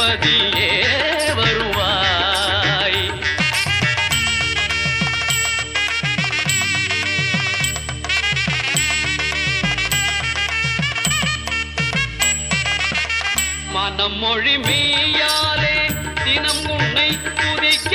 திருப்பதியே வருவாய். மனம் மொழி மீயாலே தினம் உன்னை துதிக்க